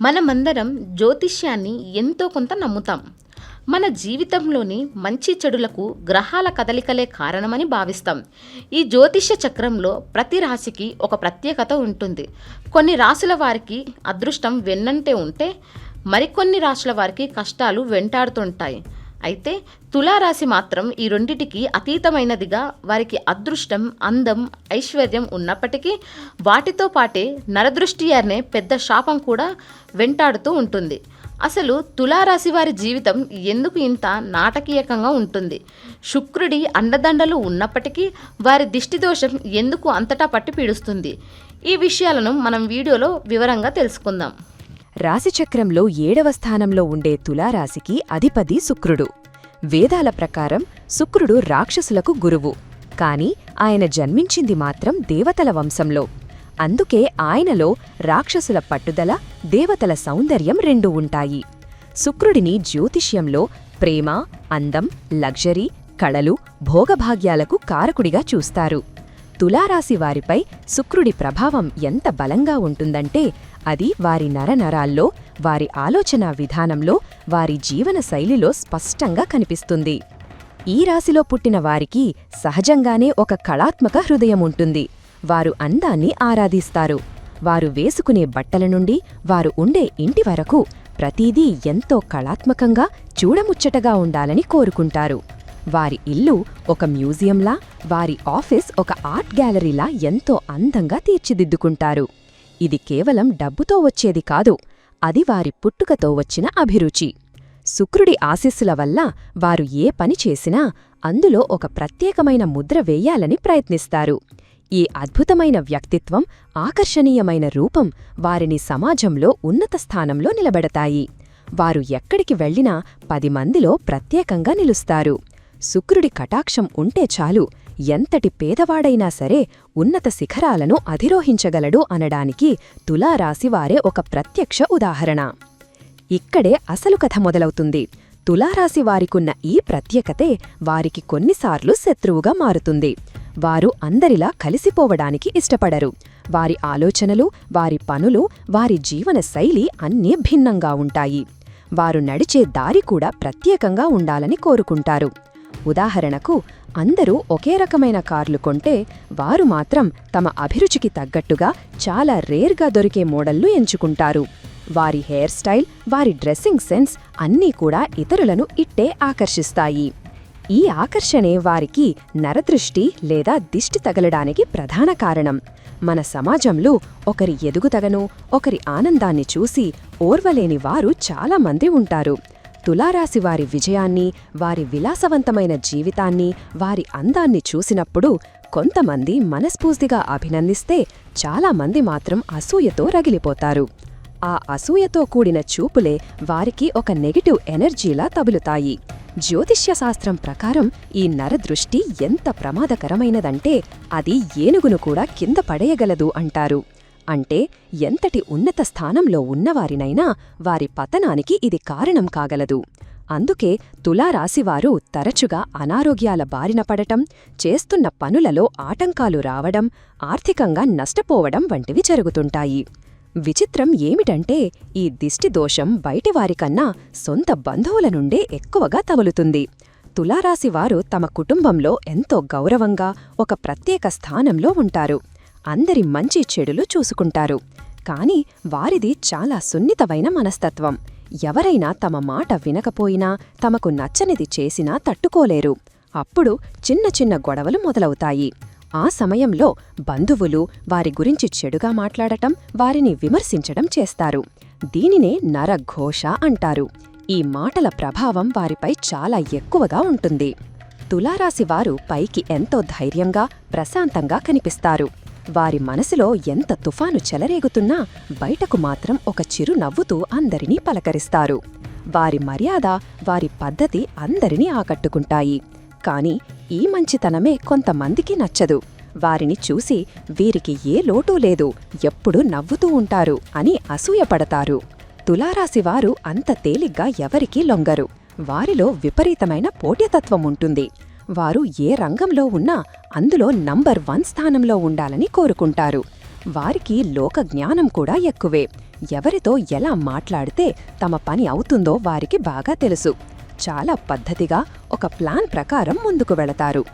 మనమందరం జ్యోతిష్యాన్ని ఎంతో కొంత నమ్ముతాం. మన జీవితంలోని మంచి చెడులకు గ్రహాల కదలికలే కారణమని భావిస్తాం. ఈ జ్యోతిష్య చక్రంలో ప్రతి రాశికి ఒక ప్రత్యేకత ఉంటుంది. కొన్ని రాశుల వారికి అదృష్టం వెన్నంటే ఉంటే మరికొన్ని రాశుల వారికి కష్టాలు వెంటాడుతుంటాయి. అయితే తులారాశి మాత్రం ఈ రెండిటికి అతీతమైనదిగా వారికి అదృష్టం అందం ఐశ్వర్యం ఉన్నప్పటికీ వాటితో పాటే నరదృష్టి అనే పెద్ద శాపం కూడా వెంటాడుతూ ఉంటుంది. అసలు తులారాశి వారి జీవితం ఎందుకు ఇంత నాటకీయకంగా ఉంటుంది? శుక్రుడి అండదండలు ఉన్నప్పటికీ వారి దిష్టి దోషం ఎందుకు అంతటా పట్టి పీడుస్తుంది? ఈ విషయాలను మనం వీడియోలో వివరంగా తెలుసుకుందాం. రాశిచక్రంలో ఏడవ స్థానంలో ఉండే తులారాశికి అధిపతి శుక్రుడు. వేదాల ప్రకారం శుక్రుడు రాక్షసులకు గురువు. కాని ఆయన జన్మించింది మాత్రం దేవతల వంశంలో. అందుకే ఆయనలో రాక్షసుల పట్టుదల దేవతల సౌందర్యం రెండూ ఉంటాయి. శుక్రుడిని జ్యోతిష్యంలో ప్రేమ అందం లగ్జరీ కళలు భోగభాగ్యాలకు కారకుడిగా చూస్తారు. తులారాశి వారిపై శుక్రుడి ప్రభావం ఎంత బలంగా ఉంటుందంటే అది వారి నరనరాల్లో వారి ఆలోచనా విధానంలో వారి జీవన శైలిలో స్పష్టంగా కనిపిస్తుంది. ఈ రాశిలో పుట్టిన వారికి సహజంగానే ఒక కళాత్మక హృదయం ఉంటుంది. వారు అందాన్ని ఆరాధిస్తారు. వారు వేసుకునే బట్టల నుండి వారు ఉండే ఇంటి వరకు ప్రతీదీ ఎంతో కళాత్మకంగా చూడముచ్చటగా ఉండాలని కోరుకుంటారు. వారి ఇల్లు ఒక మ్యూజియంలా వారి ఆఫీస్ ఒక ఆర్ట్ గ్యాలరీలా ఎంతో అందంగా తీర్చిదిద్దుకుంటారు. ఇది కేవలం డబ్బుతో వచ్చేది కాదు అది వారి పుట్టుకతో వచ్చిన అభిరుచి. శుక్రుడి ఆశీస్సుల వల్ల వారు ఏ పని చేసినా అందులో ఒక ప్రత్యేకమైన ముద్ర వేయాలని ప్రయత్నిస్తారు. ఈ అద్భుతమైన వ్యక్తిత్వం ఆకర్షణీయమైన రూపం వారిని సమాజంలో ఉన్నత స్థానంలో నిలబెడతాయి. వారు ఎక్కడికి వెళ్ళినా పది మందిలో ప్రత్యేకంగా నిలుస్తారు. శుక్రుడి కటాక్షం ఉంటే చాలు. ఎంతటి పేదవాడైనా సరే ఉన్నత శిఖరాలను అధిరోహించగలడు అనడానికి తులారాశివారే ఒక ప్రత్యక్ష ఉదాహరణ. ఇక్కడే అసలు కథ మొదలవుతుంది. తులారాశి వారికున్న ఈ ప్రత్యేకతే వారికి కొన్నిసార్లు శత్రువుగా మారుతుంది. వారు అందరిలా కలిసిపోవడానికి ఇష్టపడరు. వారి ఆలోచనలు వారి పనులు వారి జీవన శైలి అన్నీ భిన్నంగా ఉంటాయి. వారు నడిచే దారి కూడా ప్రత్యేకంగా ఉండాలని కోరుకుంటారు. ఉదాహరణకు అందరూ ఒకే రకమైన కార్లు కొంటే వారు మాత్రం తమ అభిరుచికి తగ్గట్టుగా చాలా రేర్గా దొరికే మోడళ్ళు ఎంచుకుంటారు. వారి హెయిర్ స్టైల్ వారి డ్రెస్సింగ్ సెన్స్ అన్నీ కూడా ఇతరులను ఇట్టే ఆకర్షిస్తాయి. ఈ ఆకర్షణే వారికి నరదృష్టి లేదా దిష్టి తగలడానికి ప్రధాన కారణం. మన సమాజంలో ఒకరి ఎదుగుతగను ఒకరి ఆనందాన్ని చూసి ఓర్వలేని వారు చాలామంది ఉంటారు. తులారాశి వారి విజయాన్ని వారి విలాసవంతమైన జీవితాన్ని వారి అందాన్ని చూసినప్పుడు కొంతమంది మనస్ఫూర్తిగా అభినందిస్తే చాలామంది మాత్రం అసూయతో రగిలిపోతారు. ఆ అసూయతో కూడిన చూపులే వారికి ఒక నెగటివ్ ఎనర్జీలా తగులుతాయి. జ్యోతిష్యశాస్త్రం ప్రకారం ఈ నరదృష్టి ఎంత ప్రమాదకరమైనదంటే అది ఏనుగును కూడా కింద పడేయగలదు అంటారు. అంటే ఎంతటి ఉన్నత స్థానంలో ఉన్నవారినైనా వారి పతనానికి ఇది కారణం కాగలదు. అందుకే తులారాశివారు తరచుగా అనారోగ్యాల బారిన పడటం చేస్తున్న పనులలో ఆటంకాలు రావడం ఆర్థికంగా నష్టపోవడం వంటివి జరుగుతుంటాయి. విచిత్రం ఏమిటంటే ఈ దిష్టి దోషం బయటివారికన్నా సొంత బంధువుల నుండే ఎక్కువగా తగులుతుంది. తులారాశివారు తమ కుటుంబంలో ఎంతో గౌరవంగా ఒక ప్రత్యేక స్థానంలో ఉంటారు. అందరి మంచి చెడులు చూసుకుంటారు. కాని వారిది చాలా సున్నితమైన మనస్తత్వం. ఎవరైనా తమ మాట వినకపోయినా తమకు నచ్చనిది చేసినా తట్టుకోలేరు. అప్పుడు చిన్న చిన్న గొడవలు మొదలవుతాయి. ఆ సమయంలో బంధువులు వారి గురించి చెడుగా మాట్లాడటం వారిని విమర్శించడం చేస్తారు. దీనినే నరఘోష అంటారు. ఈ మాటల ప్రభావం వారిపై చాలా ఎక్కువగా ఉంటుంది. తులారాశివారు పైకి ఎంతో ధైర్యంగా ప్రశాంతంగా కనిపిస్తారు. వారి మనసులో ఎంత తుఫాను చెలరేగుతున్నా బయటకు మాత్రం ఒక చిరు నవ్వుతూ అందరినీ పలకరిస్తారు. వారి మర్యాద వారి పద్ధతి అందరినీ ఆకట్టుకుంటాయి. కాని ఈ మంచితనమే కొంతమందికి నచ్చదు. వారిని చూసి వీరికి ఏ లోటూ లేదు ఎప్పుడూ నవ్వుతూ ఉంటారు అని అసూయపడతారు. తులారాశివారు అంత తేలిగ్గా ఎవరికీ లొంగరు. వారిలో విపరీతమైన పోట్యతత్వం ఉంటుంది. వారు ఏ రంగంలో ఉన్నా అందులో నంబర్ వన్ స్థానంలో ఉండాలని కోరుకుంటారు. వారికి లోక జ్ఞానం కూడా ఎక్కువే. ఎవరితో ఎలా మాట్లాడితే తమ పని అవుతుందో వారికి బాగా తెలుసు. చాలా పద్ధతిగా ఒక ప్లాన్ ప్రకారం ముందుకు వెళతారు.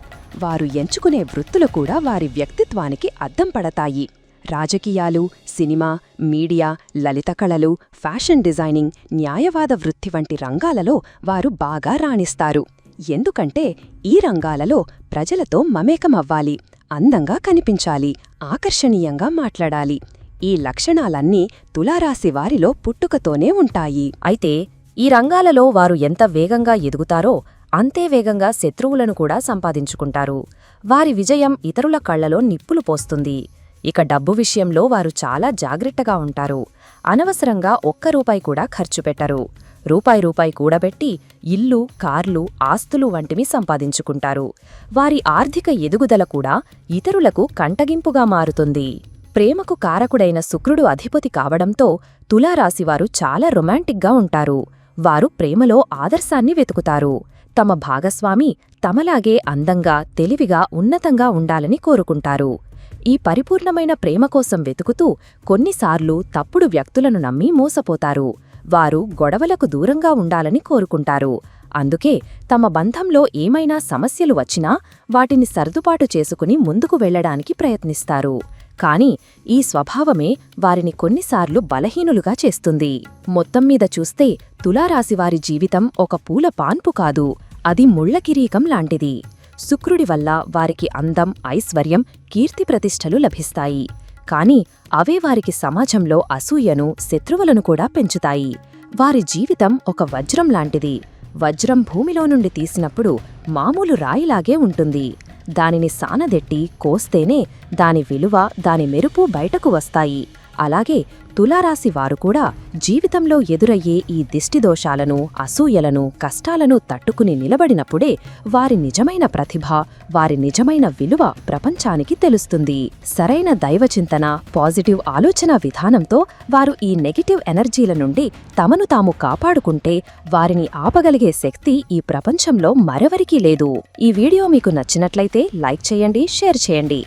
వారు ఎంచుకునే వృత్తులు కూడా వారి వ్యక్తిత్వానికి అద్దం పడతాయి. రాజకీయాలు సినిమా మీడియా లలిత కళలు ఫ్యాషన్ డిజైనింగ్ న్యాయవాద వృత్తి వంటి రంగాలలో వారు బాగా రాణిస్తారు. ఎందుకంటే ఈ రంగాలలో ప్రజలతో మమేకమవ్వాలి అందంగా కనిపించాలి ఆకర్షణీయంగా మాట్లాడాలి. ఈ లక్షణాలన్నీ తులారాశి వారిలో పుట్టుకతోనే ఉంటాయి. అయితే ఈ రంగాలలో వారు ఎంత వేగంగా ఎదుగుతారో అంతే వేగంగా శత్రువులను కూడా సంపాదించుకుంటారు. వారి విజయం ఇతరుల కళ్ళలో నిప్పులు పోస్తుంది. ఇక డబ్బు విషయంలో వారు చాలా జాగ్రత్తగా ఉంటారు. అనవసరంగా ఒక్క రూపాయి కూడా ఖర్చు పెట్టరు. రూపాయి రూపాయి కూడబెట్టి ఇల్లు కార్లు ఆస్తులు వంటివి సంపాదించుకుంటారు. వారి ఆర్థిక ఎదుగుదల కూడా ఇతరులకు కంటగింపుగా మారుతుంది. ప్రేమకు కారకుడైన శుక్రుడు అధిపతి కావడంతో తులారాశివారు చాలా రొమాంటిక్గా ఉంటారు. వారు ప్రేమలో ఆదర్శాన్ని వెతుకుతారు. తమ భాగస్వామి తమలాగే అందంగా తెలివిగా ఉన్నతంగా ఉండాలని కోరుకుంటారు. ఈ పరిపూర్ణమైన ప్రేమ కోసం వెతుకుతూ కొన్నిసార్లు తప్పుడు వ్యక్తులను నమ్మి మోసపోతారు. వారు గొడవలకు దూరంగా ఉండాలని కోరుకుంటారు. అందుకే తమ బంధంలో ఏమైనా సమస్యలు వచ్చినా వాటిని సర్దుబాటు చేసుకుని ముందుకు వెళ్ళడానికి ప్రయత్నిస్తారు. కాని ఈ స్వభావమే వారిని కొన్నిసార్లు బలహీనులుగా చేస్తుంది. మొత్తం మీద చూస్తే తులారాశివారి జీవితం ఒక పూల పాన్పు కాదు. అది ముళ్ళ కిరీకం లాంటిది. శుక్రుడి వల్ల వారికి అందం ఐశ్వర్యం కీర్తి ప్రతిష్టలు లభిస్తాయి. కానీ అవే వారికి సమాజంలో అసూయను శత్రువులను కూడా పెంచుతాయి. వారి జీవితం ఒక వజ్రం లాంటిది. వజ్రం భూమిలో నుండి తీసినప్పుడు మామూలు రాయిలాగే ఉంటుంది. దానిని సానదెట్టి కోస్తేనే దాని విలువ దాని మెరుపు బయటకు వస్తాయి. అలాగే తులారాశి వారు కూడా జీవితంలో ఎదురయ్యే ఈ దిష్టిదోషాలను అసూయలను కష్టాలను తట్టుకుని నిలబడినప్పుడే వారి నిజమైన ప్రతిభ వారి నిజమైన విలువ ప్రపంచానికి తెలుస్తుంది. సరైన దైవచింతన పాజిటివ్ ఆలోచన విధానంతో వారు ఈ నెగటివ్ ఎనర్జీల నుండి తమను తాము కాపాడుకుంటే వారిని ఆపగలిగే శక్తి ఈ ప్రపంచంలో మరెవరికీ లేదు. ఈ వీడియో మీకు నచ్చినట్లయితే లైక్ చేయండి షేర్ చేయండి.